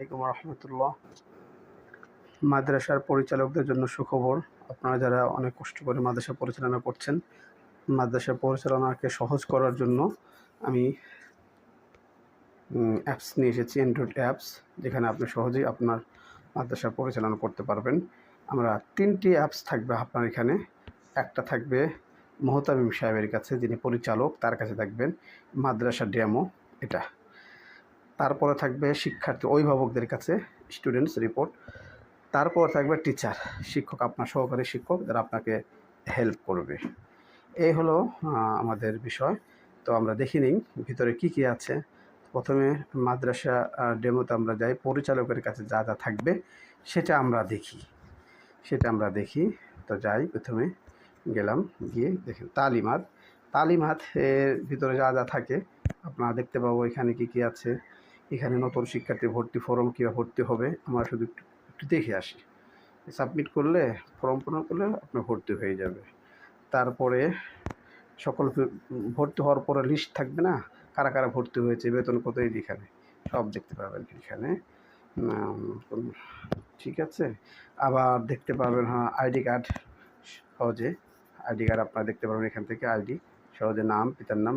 আসসালামাইকুম রহমতুল্লাহ। মাদ্রাসার পরিচালকদের জন্য সুখবর, আপনারা যারা অনেক কষ্ট করে মাদ্রাসা পরিচালনা করছেন, মাদ্রাসা পরিচালনাকে সহজ করার জন্য আমি অ্যাপস নিয়ে এসেছি অ্যান্ড্রয়েড অ্যাপস যেখানে আপনি সহজেই আপনার মাদ্রাসা পরিচালনা করতে পারবেন। আমরা তিনটি অ্যাপস থাকবে আপনার এখানে। একটা থাকবে মোহতামিম সাহেবের কাছে, যিনি পরিচালক, তার কাছে থাকবেন মাদ্রাসা ডেমো, এটা। তারপরে থাকবে শিক্ষার্থী, অভিভাবকদের কাছে স্টুডেন্টস রিপোর্ট তারপর থাকবে টিচার শিক্ষক আপনার সহকারী শিক্ষক যারা আপনাকে হেল্প করবে। এই হলো আমাদের বিষয়। তো আমরা দেখি নিই ভিতরে কি কি আছে। প্রথমে মাদ্রাসা ডেমোতে আমরা যাই, পরিচালকের কাছে যা যা থাকবে সেটা আমরা দেখি। সেটা আমরা দেখি। তো যাই, প্রথমে গেলাম, গিয়ে দেখেন তালিমাত। তালিমাত এর ভিতরে যা যা থাকে, আপনারা দেখতে পাবো এখানে কি কি আছে। এখানে নতুন শিক্ষার্থী ভর্তি ফর্ম কীভাবে ভর্তি হবে, আমরা শুধু একটু দেখে আসি। সাবমিট করলে ফর্ম পূরণ করলে আপনার ভর্তি হয়ে যাবে। তারপরে সকল ভর্তি হওয়ার পরে লিস্ট থাকবে না? কারা কারা ভর্তি হয়েছে, বেতন কত এখানে। সব দেখতে পাবেন এখানে। ঠিক আছে? আবার দেখতে পাবেন হ্যাঁ আইডি কার্ড সহজে। আইডি কার্ড আপনারা দেখতে পারবেন এখান থেকে, আইডি সহজে নাম, পিতার নাম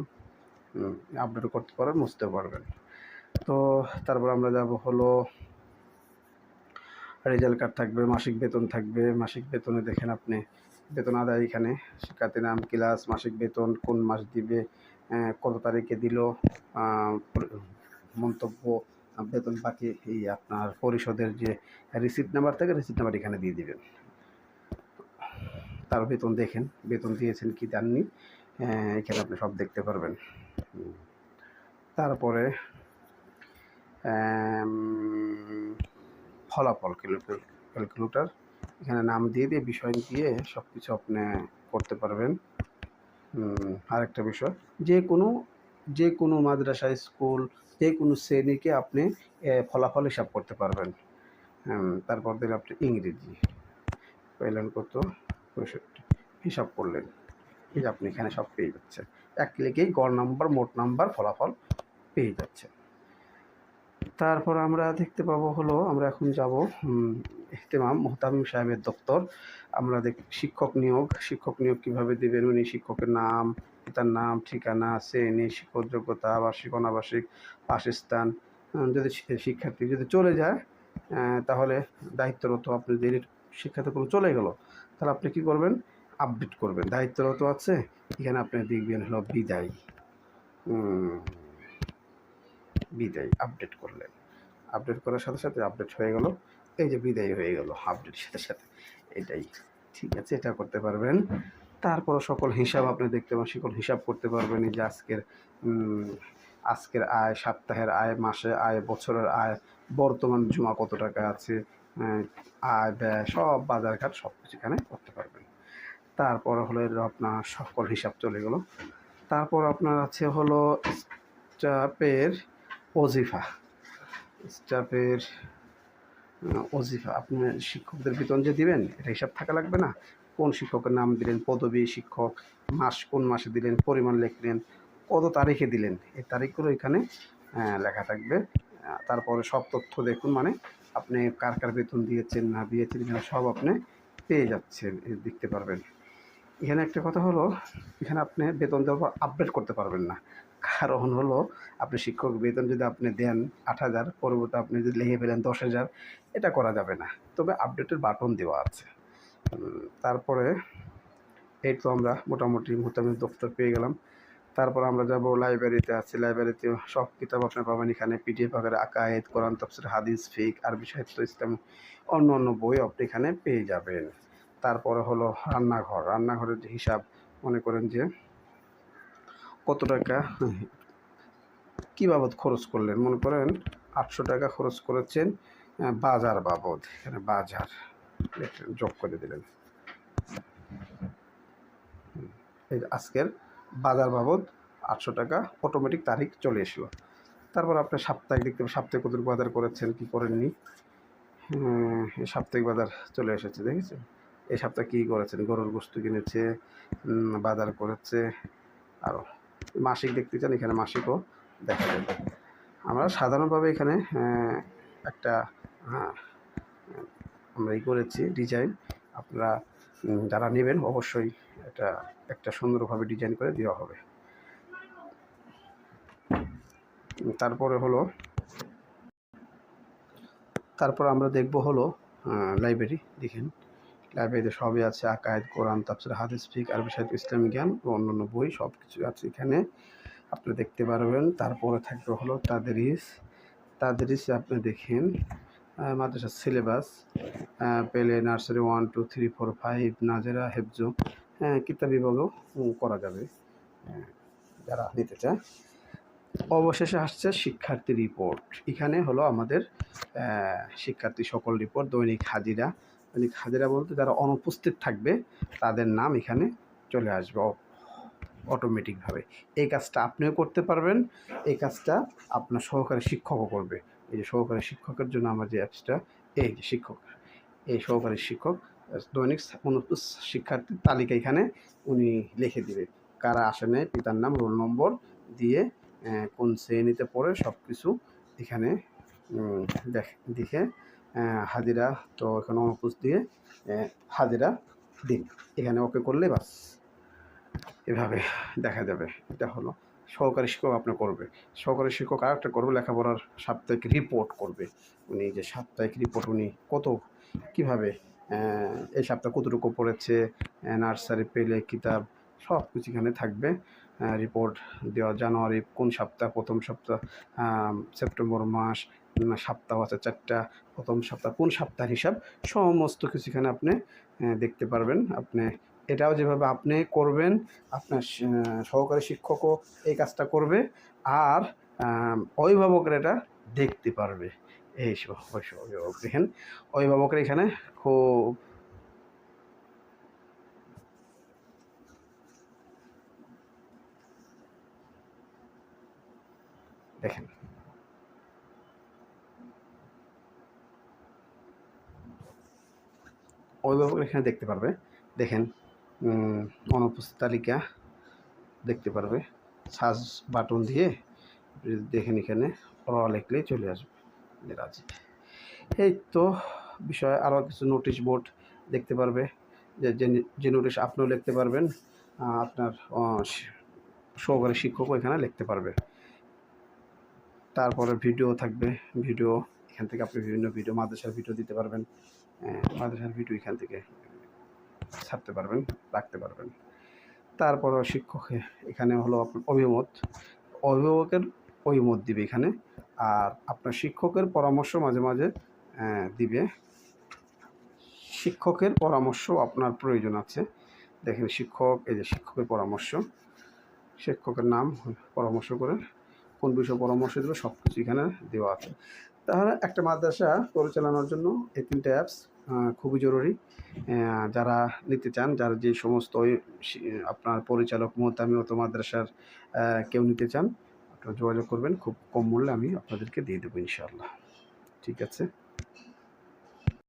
আপডেট করতে পারবেন, বুঝতে পারবেন। তো তারপর আমরা যাব হলো, রেজাল্ট কার্ড থাকবে, মাসিক বেতন থাকবে। মাসিক বেতনে দেখেন আপনি, বেতন আদায় এখানে। শিক্ষার্থী নাম, ক্লাস, মাসিক বেতন, কোন মাস দিবে কত তারিখে দিল মন্তব্য, বেতন বাকি, এই আপনার পরিশোধের যে রিসিপ্ট নাম্বার থাকে রিসিপ্ট নাম্বার এখানে দিয়ে দিবেন। তার বেতন দেখেন, বেতন দিয়েছেন কি দেননি এখানে আপনি সব দেখতে পারবেন। তারপরে ফলাফল ক্যালকুলেটর এখানে নাম দিয়ে দিয়ে বিষয় দিয়ে সব কিছু আপনি করতে পারবেন। আরেকটা বিষয়, যে কোনো যে কোনো মাদ্রাসা স্কুল, যে কোনো শ্রেণীকে আপনি ফলাফল হিসাব করতে পারবেন। তারপর দিলে আপনি ইংরেজি। পেলেন কত? পঁয়ষট্টি। হিসাব করলেন। এই আপনি এখানে সব পেয়ে যাচ্ছেন। এক ক্লিকেই গড় নাম্বার মোট নাম্বার ফলাফল পেয়ে যাচ্ছেন। তারপর আমরা দেখতে পাবো হলো, আমরা এখন যাব ইহতেমাম মোহতামিম সাহেবের দপ্তর। আমরা দেখ, শিক্ষক নিয়োগ শিক্ষক নিয়োগ কীভাবে দেবেন? উনি শিক্ষকের নাম, পিতার নাম, ঠিকানা, শ্রেণি, শিক্ষক যোগ্যতা, বার্ষিক, অনাবার্ষিক, বাসস্থান যদি শিক্ষার্থী যদি চলে যায় তাহলে দায়িত্বরত আপনি যদি শিক্ষার্থী চলে গেল, তাহলে আপনি কী করবেন? আপডেট করবেন। দায়িত্বরত আছে, এখানে আপনি দেখবেন হলো বিদায়। বিদায় আপডেট করলেন। আপডেট করার সাথে সাথে আপডেট হয়ে গেল। এই যে বিদায় হয়ে গেল আপডেটের সাথে সাথে। এটাই। ঠিক আছে, এটা করতে পারবেন। তারপর সকল হিসাব আপনি দেখতে পাবেন সকল হিসাব করতে পারবেন। যে আজকের আজকের আয়, সপ্তাহের আয়, মাসে আয়, বছরের আয়, বর্তমান জমা কত টাকা আছে আয়, ব্যয়, সব বাজার ঘাট সব কিছু এখানে করতে পারবেন। তারপর হলো আপনার সকল হিসাব চলে গেল। তারপর আপনার আছে হলো স্টাফের ওজিফা, স্টাফের ওজিফা, আপনি শিক্ষকদের বেতন যে দিবেন, এটা হিসাব থাকা লাগবে না। কোন শিক্ষকের নাম দিলেন, পদবী শিক্ষক, মাস কোন মাসে দিলেন, পরিমাণ লিখলেন, কত তারিখে দিলেন, এই তারিখগুলো এখানে লেখা থাকবে। তারপরে সব তথ্য দেখুন মানে আপনি কার কার বেতন দিয়েছেন, না দিয়েছেন এখানে সব আপনি পেয়ে যাচ্ছেন দেখতে পারবেন। এখানে একটা কথা হলো, এখানে আপনি বেতন দেওয়ার পর আপডেট করতে পারবেন না। কারণ হলো, আপনি শিক্ষক, বেতন যদি আপনি দেন আট হাজার, পরবর্তী আপনি যদি লিখে ফেলেন দশ হাজার, এটা করা যাবে না। তবে আপডেটের বাটন দেওয়া আছে। তারপরে এই তো আমরা মোটামুটি মোটামুটি দপ্তর পেয়ে গেলাম। তারপর আমরা যাব লাইব্রেরিতে আছি। লাইব্রেরিতে সব কিতাব আপনি পাবেন এখানে। পিডিএফ আকারে আকায়েদ, কোরআন, তফসির, হাদিস, ফিক, আরবি সাহিত্য, ইসলাম, অন্য অন্য বই আপনি এখানে পেয়ে যাবেন। তারপরে হলো রান্নাঘর। রান্নাঘরের যে হিসাব, মনে করেন যে কত টাকা? কী বাবদ খরচ করলেন? মনে করেন আটশো টাকা খরচ করেছেন বাজার বাবদ। এখানে বাজার যোগ করে দিলেন। আজকের বাজার বাবদ আটশো টাকা অটোমেটিক তারিখ চলে এসলো। তারপর আপনি সাপ্তাহিক দেখতে সাপ্তাহিক কত বাজার করেছেন, কি করেননি? এই সাপ্তাহিক বাজার চলে এসেছে, দেখেছেন? এই সপ্তাহে কী করেছেন? গরুর গোস্ত কিনেছে বাজার করেছে আরও মাসিক দেখতে চান এখানে মাসিকও দেখা যাবে আমরা সাধারণভাবে এখানে একটা হ্যাঁ, আমরা ই করেছি ডিজাইন আপনারা যারা নেবেন অবশ্যই এটা একটা সুন্দরভাবে ডিজাইন করে দেওয়া হবে। তারপরে হলো তারপর আমরা দেখব হলো লাইব্রেরি দেখেন। লাইব্রেরিতে সবই আছে আকায়েদ কোরআন তাপসির হাদিস ফিক আরবি সাহিত্য ইসলাম জ্ঞান ও অন্যান্য বই সব কিছু আছে এখানে। আপনি দেখতে পারবেন। তারপরে থাকবে হলো তাদেরিস। তাদেরিস আপনি দেখেন মাদ্রাসার সিলেবাস পেলে nursery one two three four five নাজেরা হেফজু হ্যাঁ কিতাব বিভাগও করা যাবে আহ, যারা নিতে চায়। অবশেষে আসছে শিক্ষার্থী রিপোর্ট এখানে হলো আমাদের শিক্ষার্থী সকল রিপোর্ট দৈনিক হাজিরা। দৈনিক হাজিরা বলতে যারা অনুপস্থিত থাকবে, তাদের নাম এখানে চলে আসবে অটোমেটিকভাবে এই কাজটা আপনিও করতে পারবেন, এই কাজটা আপনার সহকারী শিক্ষকও করবে। এই যে সহকারী শিক্ষকের জন্য আমার যে অ্যাপসটা, এই যে শিক্ষক, এই সহকারী শিক্ষক দৈনিক অনুপস্থিত শিক্ষার্থীর তালিকা এখানে উনি লিখে দিবে। কারা আসে নেয় পিতার নাম, রোল নম্বর দিয়ে কোন শ্রেণীতে পড়ে সব কিছু এখানে দেখে হাজিরা তো এখানে অনুপস্থিত দিয়ে হাজিরা দিন। এখানে ওকে করলে বাস, এভাবে দেখা যাবে। এটা হলো সহকারী শিক্ষক আপনি করবে। সহকারী শিক্ষক আর একটা করবে, লেখাপড়ার সাপ্তাহিক রিপোর্ট করবে। উনি যে সাপ্তাহিক রিপোর্ট উনি কত, কীভাবে এই সপ্তাহ কতটুকু পড়েছে নার্সারি পেলে কিতাব সব কিছু এখানে থাকবে। রিপোর্ট দেওয়া জানুয়ারি কোন সপ্তাহ, প্রথম সপ্তাহ সেপ্টেম্বর মাস সপ্তাহ আছে চারটা, প্রথম সপ্তাহ, কোন সপ্তাহ হিসাব? সমস্ত কিছু এখানে আপনি দেখতে পারবেন। আপনি এটাও যেভাবে আপনি করবেন, আপনার সহকারী শিক্ষকও এই কাজটা করবে, আর অভিভাবকরা এটা দেখতে পারবে। এই অভিভাবক দেখেন। অভিভাবকরা এখানে খুব দেখেন। অভিভাবক এখানে দেখতে পারবে। দেখেন অনুপস্থিত তালিকা দেখতে পারবে। সার্চ বাটন দিয়ে দেখেন এখানে র লিখলেই চলে আসবে। রাজি। এই তো বিষয়ে আরও কিছু নোটিশ বোর্ড দেখতে পারবে। যে নোটিশ আপনিও লিখতে পারবেন। আপনার সহকারী শিক্ষকও এখানে লিখতে পারবে। তারপরে ভিডিও থাকবে। ভিডিও এখান থেকে আপনি বিভিন্ন ভিডিও মাদ্রাসার ভিডিও দিতে পারবেন। আহ, মাদ্রাসার ভিডিও এখান থেকে ছাড়তে পারবেন রাখতে পারবেন। তারপরে শিক্ষক এখানে হলো আপনার অভিমত। অভিভাবকের অভিমত দিবে এখানে। আর আপনার শিক্ষকের পরামর্শ মাঝে মাঝে দিবে। শিক্ষকের পরামর্শ আপনার প্রয়োজন আছে। দেখেন শিক্ষক এই যে শিক্ষকের পরামর্শ। শিক্ষকের নাম পরামর্শ করে কোন বিষয়ে পরামর্শ দেবে সব কিছু এখানে দেওয়া আছে। তাহলে একটা মাদ্রাসা পরিচালনার জন্য এই তিনটে অ্যাপস খুবই জরুরি। যারা নিতে চান, যারা যে সমস্ত আপনার পরিচালক মোহতামি অত মাদ্রাসার কেউ নিতে চান, আপনারা যোগাযোগ করবেন। খুব কম মূল্যে আমি আপনাদেরকে দিয়ে দেবো ইনশাআল্লাহ। ঠিক আছে?